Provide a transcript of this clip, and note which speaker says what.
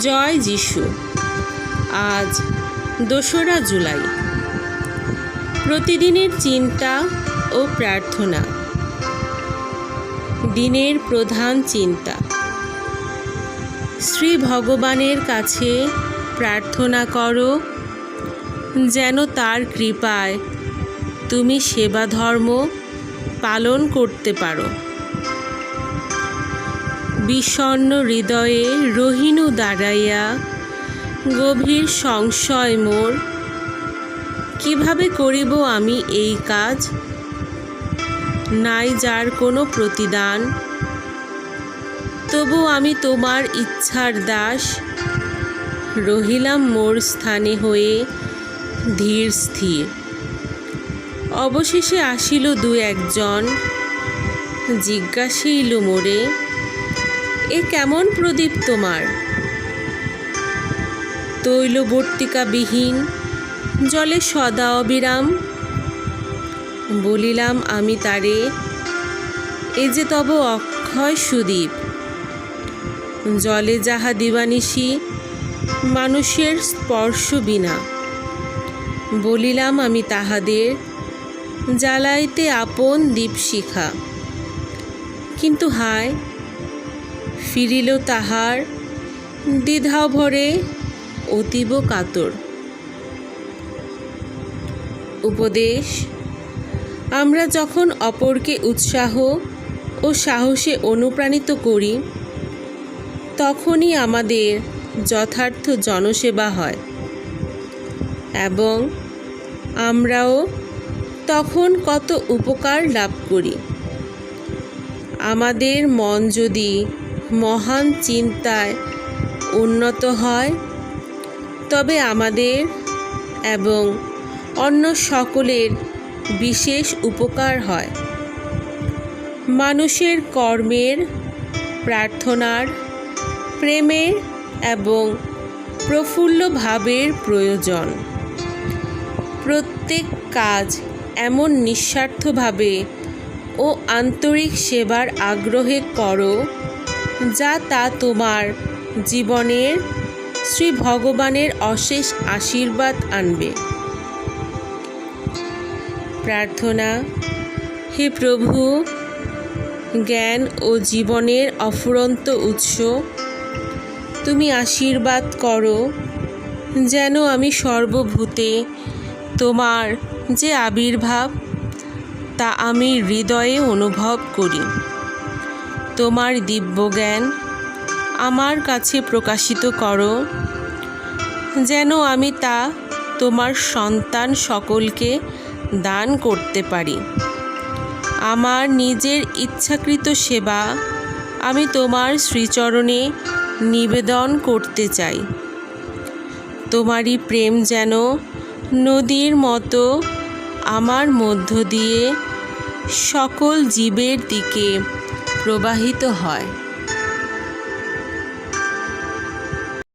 Speaker 1: জয় যিশু। আজ দোসরা জুলাই। প্রতিদিনের চিন্তা ও প্রার্থনা। দিনের প্রধান চিন্তা। শ্রী ভগবানের কাছে প্রার্থনা করো, যেন তার কৃপায় তুমি সেবা ধর্ম পালন করতে পারো। বিষণ্ণ হৃদয়ে রহিনু দাঁড়াইয়া গভীর সংশয় মোর, কীভাবে করিব আমি এই কাজ? নাই যার কোনো প্রতিদান। তবু আমি তোমার ইচ্ছার দাস। রহিলাম মোর স্থানে হয়ে ধীর স্থির। অবশেষে আসিল দু একজন। জিজ্ঞাসিল মোরে এ কেমন প্রদীপ তোমার? তৈলবর্তিকাবিহীন, জলে সদা অবিরাম। বলিলাম, আমি তারে, এ যে তব অক্ষয় সুদীপ। জলে যাহা দিবানিশি, মানুষের স্পর্শ বিনা। বলিলাম, আমি তাহাদের জ্বালাইতে আপন দীপশিখা। কিন্তু হায় ফিরিল তাহার দ্বিধা ভরে অতীব কাতর। উপদেশ, আমরা যখন অপরকে উৎসাহ ও সাহসে অনুপ্রাণিত করি, তখনই আমাদের যথার্থ জনসেবা হয় এবং আমরাও তখন কত উপকার লাভ করি। আমাদের মন যদি মহান চিন্তায় উন্নত হয়। তবে আমাদের এবং অন্য সকলের বিশেষ উপকার হয়। মানুষের কর্মের, প্রার্থনার, প্রেমের এবং প্রফুল্ল ভাবের প্রয়োজন। প্রত্যেক কাজ এমন নিঃস্বার্থভাবে ও আন্তরিক সেবার আগ্রহে করো যা তা তোমার। জীবনের শ্রী ভগবানের অশেষ আশীর্বাদ আনবে। প্রার্থনা, হে প্রভু, জ্ঞান ও জীবনের অফুরন্ত উৎস, তুমি আশীর্বাদ করো যেন আমি সর্বভূতে তোমার যে আবির্ভাব, তা আমি হৃদয়ে অনুভব করি। তোমার দিব্য জ্ঞান আমার কাছে প্রকাশিত করো, যেন আমি তা তোমার সন্তান সকলকে দান করতে পারি। আমার নিজের ইচ্ছাকৃত সেবা আমি তোমার শ্রীচরণে নিবেদন করতে চাই। তোমারই প্রেম যেন নদীর মতো আমার মধ্য দিয়ে সকল জীবের দিকে প্রবাহিত হয়।